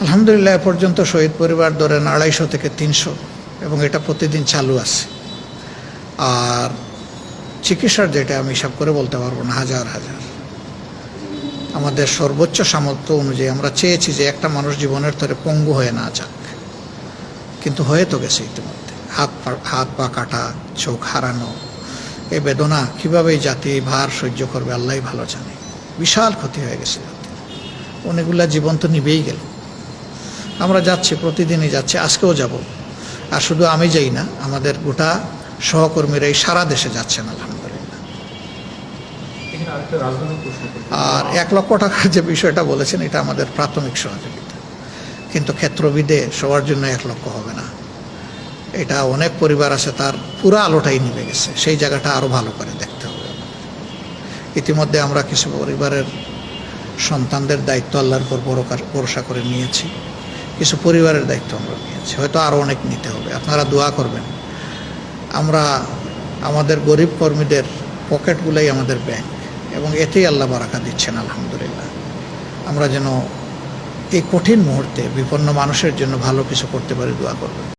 আলহামদুলিল্লাহ, এ পর্যন্ত শহীদ পরিবার ধরেন আড়াইশো থেকে তিনশো, এবং এটা প্রতিদিন চালু আছে। আর চিকিৎসার যেটা আমি হিসাব করে বলতে পারব না, হাজার হাজার। আমাদের সর্বোচ্চ সামর্থ্য অনুযায়ী আমরা চেয়েছি যে একটা মানুষ জীবনের তরে পঙ্গু হয়ে না যাক। কিন্তু হয়ে তো গেছে ইতিমধ্যে। হাত পা হাত পা কাটা, চোখ হারানো, এ বেদনা কীভাবে জাতি ভার সহ্য করবে আল্লাহ ভালো জানে। বিশাল ক্ষতি হয়ে গেছে অনেকগুলা জীবন তো নিবেই গেল। আমরা যাচ্ছি প্রতিদিনই যাচ্ছি আজকেও যাব। আর শুধু আমি যাই না আমাদের গোটা সহকর্মীরা এই সারা দেশে যাচ্ছেন আলহামদুলিল্লাহ। আর এক লক্ষ টাকার যে বিষয়টা বলেছেন এটা আমাদের প্রাথমিক সহযোগিতা। কিন্তু ক্ষেত্রবিদে সবার জন্য এক লক্ষ হবে না। এটা অনেক পরিবার আছে তার পুরো আলোটাই নিভে গেছে। সেই জায়গাটা আরও ভালো করে দেখতে হবে। ইতিমধ্যে আমরা কিছু পরিবারের সন্তানদের দায়িত্ব আল্লাহর উপর বড়- ভরসা করে নিয়েছি। কিছু পরিবারের দায়িত্ব আমরা নিয়েছি। হয়তো আরও অনেক নিতে হবে। আপনারা দোয়া করবেন। আমরা আমাদের গরিব কর্মীদের পকেটগুলোই আমাদের ব্যাংক এবং এতেই আল্লাহ বারাকা দিচ্ছেন, আলহামদুলিল্লাহ। আমরা যেন এই কঠিন মুহূর্তে বিপন্ন মানুষের জন্য ভালো কিছু করতে পারি, দোয়া করবেন।